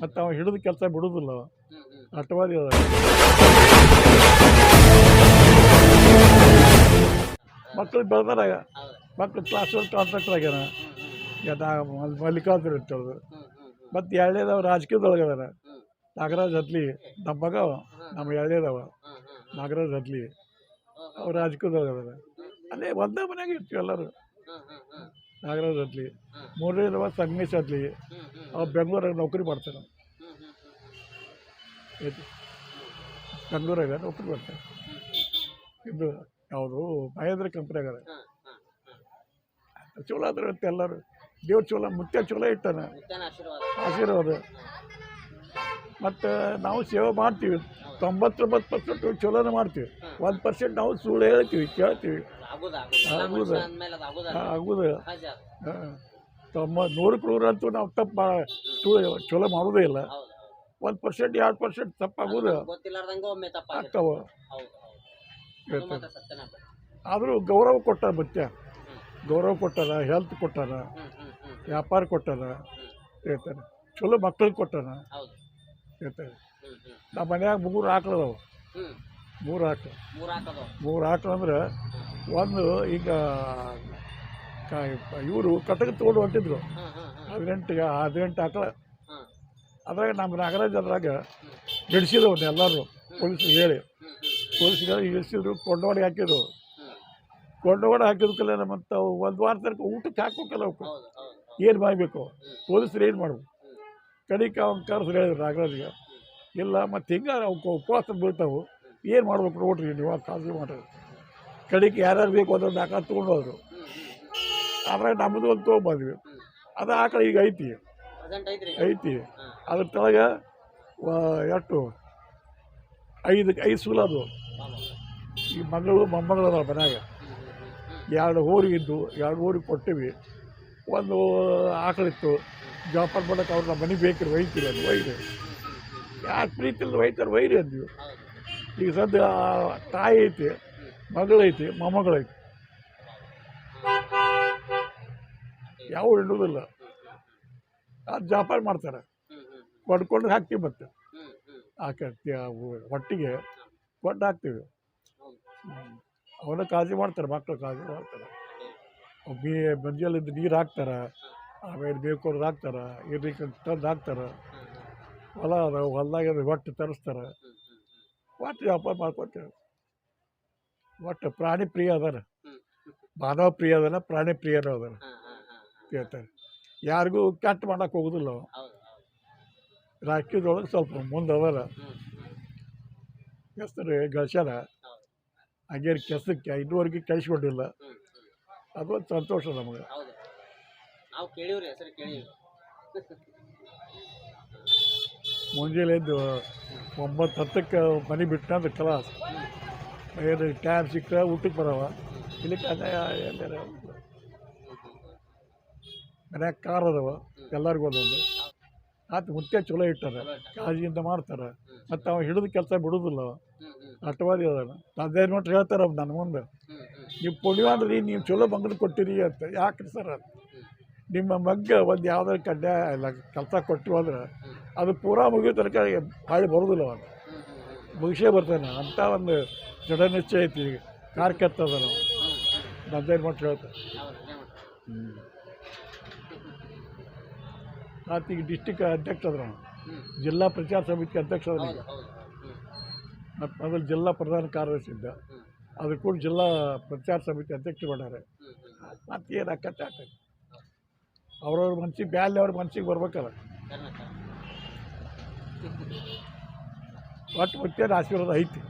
ಮತ್ತು ಅವ ಹಿಡಿದು ಕೆಲಸ ಬಿಡುದಿಲ್ಲ ಅಟವಾದಿ ಅದ. ಮಕ್ಕಳು ಬೆಳೆದಾರ ಹೌದು. ಮಕ್ಕಳು ಕ್ಲಾಸ್ ಕಾಂಟ್ರಾಕ್ಟರ್ ಆಗ್ಯಾರ. ಮಲ್ಲಿಕಾರ್ಜುನ್ ಹ್ಮ್ ಮತ್ತು ಎರಡನೇದವ ರಾಜಕೀಯದೊಳಗೆ ಅದಾರ. ಹ್ಮ್. ನಾಗರಾಜ್ ಹತ್ಲಿ ನಮ್ಮ ಮಗ ನಮ್ಮ ಎರಡನೇದವ ನಾಗರಾಜ್ ಹತ್ಲಿ. ಅವ್ರು ರಾಜಕೀಯದೊಳಗದಾರ ಅಲ್ಲೇ ಒಂದೇ ಮನೆಯಾಗ ಇರ್ತೀವಿ ಎಲ್ಲರೂ. ನಾಗರಾಜ್ ಹತ್ಲಿ. ಮೂರನೇದವ ಸಂಗಮೇಶ್ ಹತ್ಲಿ. ಬೆಂಗಳೂರಾಗ ನೌಕರಿ ಮಾಡ್ತೇವೆ ನಾವು ಆಯ್ತು ಬೆಂಗಳೂರಾಗ ನೌಕರಿ ಮಾಡ್ತೇವೆ ಇದು ಅವರು ಮಹೇಂದ್ರ ಕಂಪ್ನಿಯಾಗ ಚಲೋ ಅದ್ರ ಅಂತ ಎಲ್ಲರೂ. ದೇವ್ರ ಚಲೋ ಮುತ್ಯ ಚಲೋ ಇಟ್ಟಾನೆ. ಆಶೀರ್ವಾದ. ಮತ್ತು ನಾವು ಸೇವೆ ಮಾಡ್ತೀವಿ. ತೊಂಬತ್ತೊಂಬತ್ತು ಪರ್ಸೆಂಟ್ ಚಲೋನೇ ಮಾಡ್ತೀವಿ. ಒಂದು ಪರ್ಸೆಂಟ್ ನಾವು ಸುಳ್ಳು ಹೇಳ್ತೀವಿ ಕೇಳ್ತೀವಿ. ಆಗುದ ಹಾಂ. ತೊಂಬ ನೂರಕ್ಕೆ ನೂರಂತೂ ನಾವು ತಪ್ಪು ಚೂಳು ಚಲೋ ಮಾಡೋದೇ ಇಲ್ಲ. ಒಂದು ಪರ್ಸೆಂಟ್ ಎರಡು ಪರ್ಸೆಂಟ್ ತಪ್ಪಾಗೋದು ಆಗ್ತಾವ. ಆದರೂ ಗೌರವ ಕೊಟ್ಟಾರ ಮತ್ತೆ. ಗೌರವ ಕೊಟ್ಟಾರ ಹೆಲ್ತ್ ಕೊಟ್ಟಾರ ವ್ಯಾಪಾರ ಕೊಟ್ಟಾರ ಹೇಳ್ತಾರೆ. ಚಲೋ ಮಕ್ಕಳಿಗೆ ಕೊಟ್ಟಾರ ಹೇಳ್ತಾರೆ. ನಮ್ಮ ಮನ್ಯಾಗ ಮೂರು ಆಕಳದವು. ಮೂರು ಆಕಳು. ಮೂರು ಆಕಳು ಅಂದ್ರೆ ಒಂದು ಈಗ ಇವರು ಕಟಕ ತಗೊಂಡು ಹೊಂಟಿದ್ರು. ಹ್ಮ್ ಗಂಟೆಗೆ ಹ್ಮ್ ಗಂಟೆ ಆಕಳ. ಅದ್ರಾಗ ನಮ್ಮ ನಾಗರಾಜ್ ಅದ್ರಾಗ ಬಿಡಿಸಿದವನ್ನ ಎಲ್ಲರೂ ಪೊಲೀಸರು ಹೇಳಿ. ಪೊಲೀಸರು ಇಳಿಸಿದ್ರು ಕೊಂಡವಾಡಿ ಹಾಕಿದ್ರು. ಕೊಂಡೋಡಿ ಕೊಂಡವಾಡ ಹಾಕಿದ್ಕಲ್ಲ ನಮ್ಮಂತ ಒಂದು ವಾರ ತನಕ ಊಟಕ್ಕೆ ಹಾಕ್ಬೇಕಲ್ಲ ಅವಕ್ಕೆ ಏನು ಮಾಡಬೇಕು? ಪೊಲೀಸರು ಏನು ಮಾಡ್ಬೇಕು? ಕಡಿಕ ಅವ್ನ ಕರೆಸ್ರು ಹೇಳಿದ್ರು ನಾಗರಾಜ್ಗೆ. ಇಲ್ಲ ಮತ್ತು ಹಿಂಗೆ ಅವಕ್ಕೆ ಉಪವಾಸ ಬೀಳ್ತಾವೆ? ಏನು ಮಾಡ್ಬೇಕು ನೋಡ್ರಿ ನೀವು ಕಾಳಜಿ ಮಾಡ್ರಿ. ಕಡಿಕೆ ಯಾರ್ಯಾರು ಬೇಕು ಅದೊಂದು ತೊಗೊಂಡು ಹೋದ್ರು ಅದ್ರಾಗ ನಮ್ಮದು ಒಂದು ತೊಗೊಂಬಂದ್ವಿ ಅದು ಆಕಳ ಈಗ ಐತಿ. ಐತಿ. ಅದ್ರ ಕೆಳಗೆ ಎಷ್ಟು ಐದು ಐದು ಸೂಲ ಅದು. ಈ ಮಗಳು ಮೊಮ್ಮಗಳು ಅದಾವ ಮನ್ಯಾಗ. ಎರಡು ಊರಿಗಿದ್ದು ಎರಡು ಊರಿಗೆ ಕೊಟ್ಟಿವಿ. ಒಂದು ಆಕಳಿತ್ತು ಜಾಪಾನ್ ಮಾಡಕ್ಕೆ ಅವ್ರು ನಮ್ಮ ಮನೆಗೆ ಬೇಕಿರಿ ಒಯ್ತೀವಿ ಅದು ಒಯ್ದು. ಯಾಕೆ ಪ್ರೀತಿಯಿಂದ ಒಯ್ತಾರೆ ವೈರಿ ಅಂದ್ವಿ. ಈಗ ಸದ್ಯ ತಾಯಿ ಐತಿ ಮಗಳೈತಿ ಮೊಮ್ಮಗಳೈತಿ ಯಾವ ಇಡುವುದಿಲ್ಲ ಅದು ಜಾಪಾನ್ ಮಾಡ್ತಾರೆ. ಕೊಡ್ಕೊಂಡ್ರೆ ಹಾಕ್ತೀವಿ ಮತ್ತೆ. ಹಾಕಿ ಹೊಟ್ಟಿಗೆ ಕೊಟ್ಟು ಹಾಕ್ತೀವಿ. ಅವನ್ನ ಕಾಳಜಿ ಮಾಡ್ತಾರೆ ಮಕ್ಕಳು ಕಾಳಜಿ ಮಾಡ್ತಾರೆ. ಬಿ ಮಂಜಲ್ಲಿದ್ದು ನೀರು ಹಾಕ್ತಾರೆ, ಆಮೇಲೆ ಬೇಕೋರ್ದು ಹಾಕ್ತಾರೆ ಇರ್ಲಿಕ್ಕೆ ತಂದು ಹಾಕ್ತಾರೆ. ಹೊಲ ಹೊಲ್ದಾಗ ಒಟ್ಟು ತರಿಸ್ತಾರೆ. ಒಟ್ಟು ವ್ಯಾಪಾರ ಮಾಡ್ಕೊತೇವೆ. ಒಟ್ಟು ಪ್ರಾಣಿ ಪ್ರಿಯ ಅದಾರ. ಮಾನವ ಪ್ರಿಯ ಅದನ, ಪ್ರಾಣಿ ಪ್ರಿಯನೂ ಅದಾರ ಹೇಳ್ತಾರೆ ಯಾರಿಗೂ ಕೆಟ್ಟ ಮಾಡಕ್ಕೆ ಹೋಗೋದಿಲ್ಲ ಅವ. ರಾಜಕೀಯದೊಳಗೆ ಸ್ವಲ್ಪ ಮುಂದೆ ಅದಾರ. ಹ್ಮ್ ಹ್ಮ್ ಹೆಸರು ಗಳಿಸ್ಯಾರ ಹಾಗೇರಿ ಹಂಗೇನು ಕೆಸಕ್ಕೆ ಇನ್ನೂವರೆಗೆ ಕಳಿಸ್ಕೊಂಡಿಲ್ಲ ಅದೊಂದು ಸಂತೋಷ ನಮಗೆ. ನಾವು ಕೇಳಿವ್ರಿ ಹೆಸರು ಕೇಳಿವಿ ಮುಂಜಾನೆ ಎದ್ದು ಒಂಬತ್ತು ಹತ್ತಕ್ಕೆ ಮನೆ ಬಿಟ್ಟಂದ್ರೆ ಕಲಾಸ್ ಏನು ಟೈಮ್ ಸಿಕ್ಕ ಊಟಕ್ಕೆ ಬರವ. ಇಲ್ಲಿ ಮನ್ಯಾಗ ಕಾರ್ ಅದಾವ, ಎಲ್ಲರಿಗೂ ಒಂದೊಂದು. ಆತ ಮುತ್ತೆ ಚಲೋ ಇಟ್ಟಾರ, ಕಾಳಜಿಯಿಂದ ಮಾಡ್ತಾರೆ. ಮತ್ತು ಅವ ಹಿಡಿದು ಕೆಲಸ ಬಿಡುದಿಲ್ಲ ಅಟವಾದಿ ಅದಾನ. ತಂದೆ ನೋಡ್ರಿ ಹೇಳ್ತಾರೆ ಅವ್ರು ನನ್ನ ಮುಂದೆ. ನೀವು ಹ್ಮ್ ನೀವು ಚಲೋ ಬಂಗಲ್ ಕೊಟ್ಟಿರಿ ಅಂತ. ಯಾಕ್ರಿ ಸರ್ ನಿಮ್ಮ ಮಗ್ಗ ಒಂದು ಯಾವ್ದಾರು ಕಡ್ಡಾಯ ಇಲ್ಲ, ಕೆಲಸ ಕೊಟ್ಟು ಅದು ಪೂರಾ ಮುಗಿಯೋ ತನಕ ಹಾಳಿ ಬರೋದಿಲ್ಲ ಅವನು ಮುಗಿಸೇ ಬರ್ತಾನೆ. ಅಂಥ ಒಂದು ದೃಢ ನಿಶ್ಚಯ ಐತಿ ಕಾರ್ ನಾವು ನಂದೇನು ಮಟ್ಟು ಹೇಳ್ತಾರೆ. ಮಾತು. ಆತ ಈಗ ಡಿಸ್ಟಿಕ್ ಅಧ್ಯಕ್ಷ ಅದ್ರ. ಜಿಲ್ಲಾ ಪ್ರಚಾರ ಸಮಿತಿ ಅಧ್ಯಕ್ಷ ಅದ್ರ ಮತ್ತು ಮೊದಲು ಜಿಲ್ಲಾ ಪ್ರಧಾನ ಕಾರ್ಯದರ್ಶಿ ಇದ್ದ. ಅದು ಕೂಡ ಜಿಲ್ಲಾ ಪ್ರಚಾರ ಸಮಿತಿ ಅಧ್ಯಕ್ಷ ಮಾಡ್ಯಾರೆ ಮತ್ತು ಏನು ಅಕ್ಕತ್ತೆ ಆಗ್ತೈತಿ ಅವ್ರವ್ರ ಮನ್ಸಿಗೆ ಬ್ಯಾಲೆ ಅವ್ರ ಮನ್ಸಿಗೆ ಬರ್ಬೇಕಲ್ಲ. ಒಟ್ಟು ಮತ್ತೆ ಆಶೀರ್ವಾದ ಐತಿ.